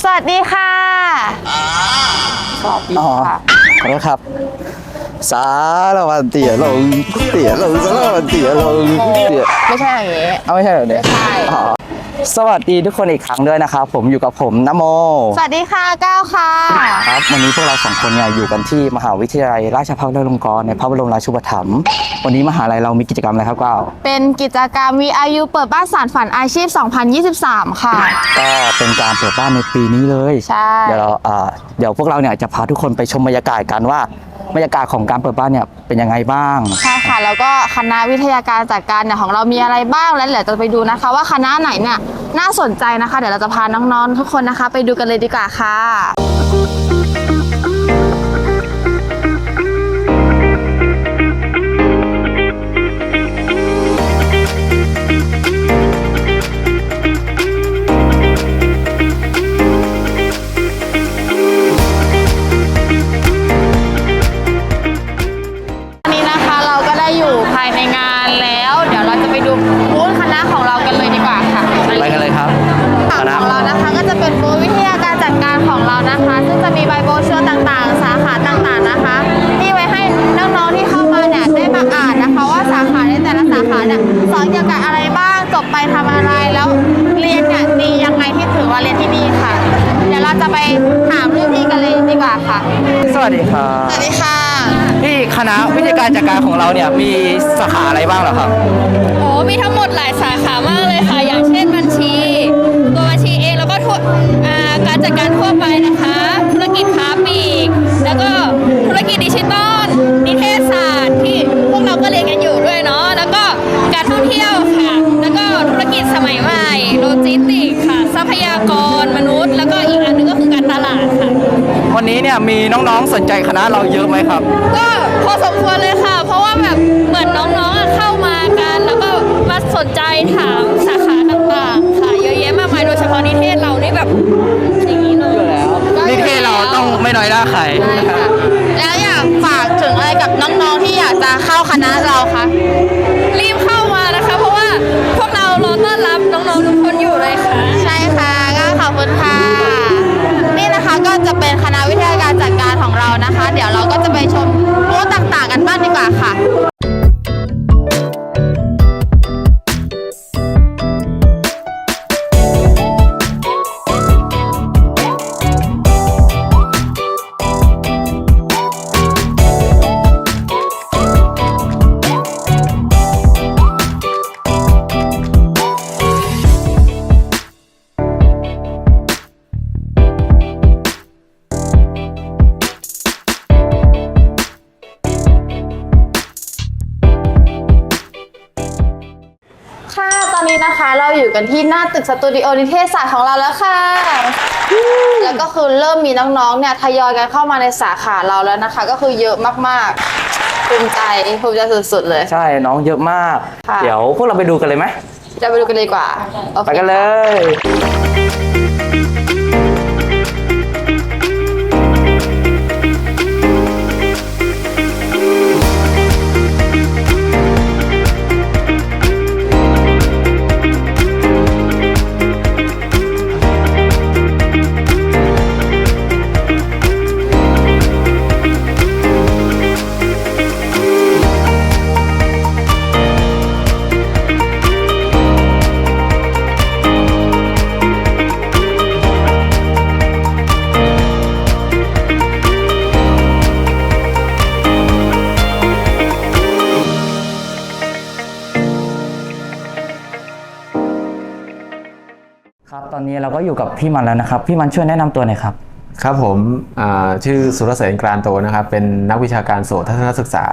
สวัสดีค่ะ สวัสดีอ๋อค่ะ ขอโทษครับ สารวันเตี่ยลงเตี่ยลงสารวันเตี่ยลงเตี่ยไม่ใช่อย่างนี้ เอาไม่ใช่เหรอเนี่ยใช่ อ๋อ สวัสดีทุกคนอีกครั้งด้วยนะครับผมอยู่กับผมนโม สวัสดีค่ะก้าวค่ะ ครับวันนี้พวกเราสองคนเนี่ยอยู่กันที่มหาวิทยาลัยราชภัฏนรงกรณ์ในพระบรมราชูปถัมภ์วันนี้มหาลัยเรามีกิจกรรมอะไรครับก้าวเป็นกิจกรรม VIU เปิดบ้านสารฝันอาชีพ 2023 ค่ะ ก็เป็นการเปิดบ้านในปีนี้เลย ใช่ เดี๋ยวเราอ่าเดี๋ยวพวกเราเนี่ยจะพาทุกคนไปชมบรรยากาศกันว่า บรรยากาศของการเปิดบ้านเนี่ยเป็นยังไงบ้าง ใช่ค่ะ แล้วก็คณะวิทยาการจัดการเนี่ยของเรามีอะไรบ้างแล้วเดี๋ยวจะไปดูนะคะ ว่าคณะไหนเนี่ยน่าสนใจนะคะ เดี๋ยวเราจะพาน้องๆทุกคนนะคะ ไปดูกันเลยดีกว่าค่ะายในงานแล้ว เดี๋ยวเราจะไปดูบูธคณะของเรากันเลยดีกว่าค่ะไปกันเลยครับฝั่งของเรานะคะก็จะเป็นบูธวิทยาการจัดการของเรานะคะ ซึ่งจะมีใบโบรชัวร์ต่างๆ สาขาต่างๆนะคะที่ไว้ให้น้องๆที่เข้ามาเนี่ยได้มาอ่านนะคะ ว่าสาขาในแต่ละสาขาเนี่ยสอนเกี่ยวกับอะไรบ้างจบไปทำอะไรแล้วเรียนเนี่ยดียังไงที่ถือว่าเรียนที่นี่ค่ะ เดี๋ยวเราจะไปถามรุ่นพี่กันเลยดีกว่าค่ะ สวัสดีครับสวัสดีค่ะ ที่คณะวิทยาการจัดการของเราเนี่ยมีสาขาอะไรบ้างเหรอครับ โอ้มีทั้งหมดหลายสาขามากเลยค่ะ อย่างเช่นบัญชี ตัวบัญชีเองแล้วก็ทั่วอ่าการจัดการทั่วไปนะคะ นนี้เนี่ยมีน้องๆสนใจคณะเราเยอะไหมครับ ก็พอสมควรเลยค่ะ เพราะว่าแบบเหมือนน้องๆอะเข้ามากัน แล้วก็มาสนใจถามสาขาต่างๆ ค่ะ เยอะแยะมากมายโดยเฉพาะนิเทศเรานี่แบบอย่างนี้เลยนิเทศเราต้องไม่น้อยหน้าใครใช่ค่ะแล้วอยากฝากถึงอะไรกับน้องๆที่อยากจะเข้าคณะเราคะรีบเข้ามานะคะ เพราะว่าพวกเรารอต้อนรับน้องๆทุกคนอยู่เลยค่ะใช่ค่ะ ของเรานะคะ เดี๋ยวเราก็จะไปชม นนี้นะคะ เราอยู่กันที่หน้าตึกสตูดิโอนิเทศศาสตร์ของเราแล้วค่ะ แล้วก็คือเริ่มมีน้องๆเนี่ยทยอยกันเข้ามาในสาขาเราแล้วนะคะ ก็คือเยอะมากๆภูมิใจภูมิใจสุดๆเลย ใช่น้องเยอะมาก ค่ะ เดี๋ยวพวกเราไปดูกันเลยไหมจะไปดูกันเลยดีกว่าโอคไปกันเลยครั ตอนนี้เราก็อยู่กับพี่มันแล้วนะครับ พี่มันช่วยแนะนำตัวหน่อยครับ ครับผมอ่าชื่อสุรเสนกรานโตนะครับ เป็นนักวิชาการโสตทัศนศึกษา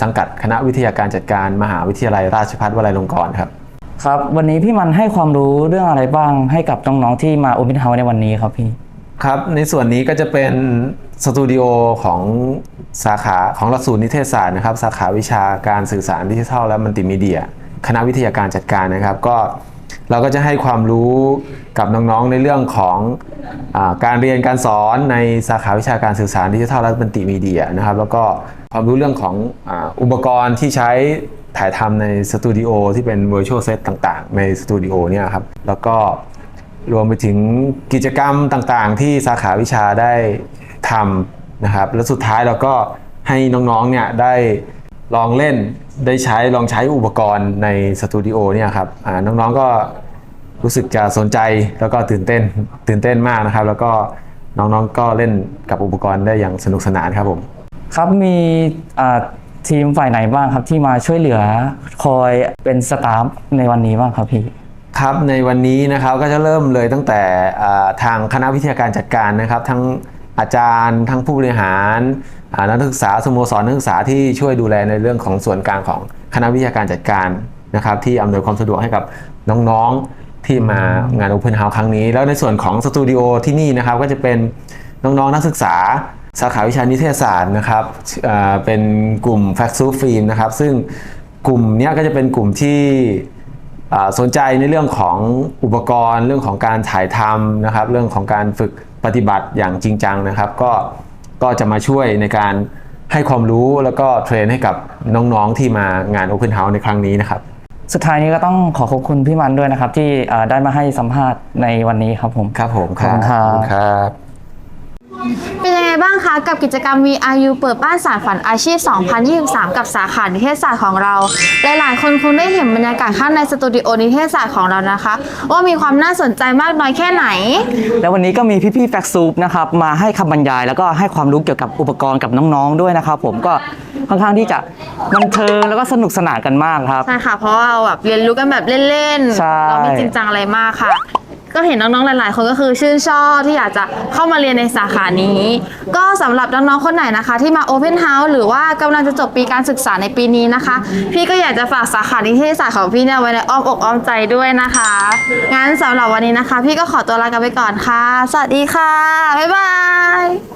สังกัดคณะวิทยาการจัดการมหาวิทยาลัยราชภัฏวลัยลงกรณ์ครับ ครับ วันนี้พี่มันให้ความรู้เรื่องอะไรบ้างให้กับน้องๆที่มาโอเ n นเฮาในวันนี้ครับพี่ ครับ ในส่วนนี้ก็จะเป็นสตูดิโอของสาขาของหลักสูตรนิเทศศาสตร์นะครับ สาขาวิชาการสื่อสารดิจิทัลและมัลติมีเดีย คณะวิทยาการจัดการนะครับ ก็ เราก็จะให้ความรู้กับน้องๆในเรื่องของอการเรียนการสอนในสาขาวิชาการสื่อสารดิจิทัลและมัลติมีเดียนะครับแล้วก็ความรู้เรื่องของออุปกรณ์ที่ใช้ถ่ายทำในสตูดิโอที่เป็น virtual set ต่างๆ ในสตูดิโอเนี่ยครับแล้วก็รวมไปถึงกิจกรรมต่างๆ ที่สาขาวิชาได้ทำนะครับแล้วสุดท้ายเราก็ให้น้องๆเนี่ยได้ ลองเล่นได้ใช้ลองใช้อุปกรณ์ในสตูดิโอเนี่ยครับอ่าน้องๆก็รู้สึกจะสนใจแล้วก็ตื่นเต้นตื่นเต้นมากนะครับ แล้วก็น้องๆก็เล่นกับอุปกรณ์ได้อย่างสนุกสนานครับผม ครับมีอ่าทีมฝ่ายไหนบ้างครับที่มาช่วยเหลือคอยเป็นสตาฟในวันนี้บ้างครับพี่ครับในวันนี้นะครับก็จะเริ่มเลยตั้งแต่อ่าทางคณะวิทยาการจัดการนะครับ ทั้งอาจารย์ทั้งผู้บริหารอ่า นักศึกษาสโมสรนักศึกษาที่ช่วยดูแลในเรื่องของส่วนกลางของคณะวิทยาการจัดการนะครับที่อำนวยความสะดวกให้กับน้องๆที่มางาน Open House ครั้งนี้ แล้วในส่วนของสตูดิโอที่นี่นะครับก็จะเป็นน้องๆนักศึกษาสาขาวิชานิเทศศาสตร์นะครับเป็นกลุ่มแฟกซูฟิล์มนะครับซึ่งกลุ่มนี้ก็จะเป็นกลุ่มที่สนใจในเรื่องของอุปกรณ์ เรื่องของการถ่ายทำนะครับ เรื่องของการฝึกปฏิบัติอย่างจริงจังนะครับ ก็ ก็จะมาช่วยในการให้ความรู้แล้วก็เทรนให้กับน้องๆที่มางาน Open House ในครั้งนี้นะครับ สุดท้ายนี้ก็ต้องขอขอบคุณพี่มันด้วยนะครับ ที่อ่าได้มาให้สัมภาษณ์ในวันนี้ครับผม ครับผมขอบคุณครับขอณครั บเป็นยังไงบ้างคะกับกิจกรรม VRU เปิดบ้านสารฝันอาชีพ 2023 กับสาขานิเทศศาสตร์ของเรา หลายๆ คนคงได้เห็นบรรยากาศข้างในสตูดิโอนิเทศศาสตร์ของเรานะคะ ว่ามีความน่าสนใจมากน้อยแค่ไหน แล้ววันนี้ก็มีพี่ๆแฟกซูปนะครับมาให้คำบรรยาย แล้วก็ให้ความรู้เกี่ยวกับอุปกรณ์กับน้องๆด้วยนะครับผมก็ค่อนข้างที่จะบันเทิงแล้วก็สนุกสนานกันมากครับ ใช่ค่ะ เพราะว่าเราแบบเรียนรู้กันแบบเล่น ใช่ ๆ เราไม่จริงจังอะไรมากค่ะ ก็เห็นน้องๆหลาย ๆ คนก็คือชื่นชอบที่อยากจะเข้ามาเรียนในสาขานี้ ก็สำหรับน้องๆคนไหนนะคะ ที่มา Open House หรือว่ากำลังจะจบปีการศึกษาในปีนี้นะคะ พี่ก็อยากจะฝากสาขานิเทศศาสตร์ของพี่เนี่ยไว้ในอ้อมอกอ้อมใจด้วยนะคะงั้นสำหรับวันนี้นะคะ พี่ก็ขอตัวลากันไปก่อนค่ะ สวัสดีค่ะบ๊ายบาย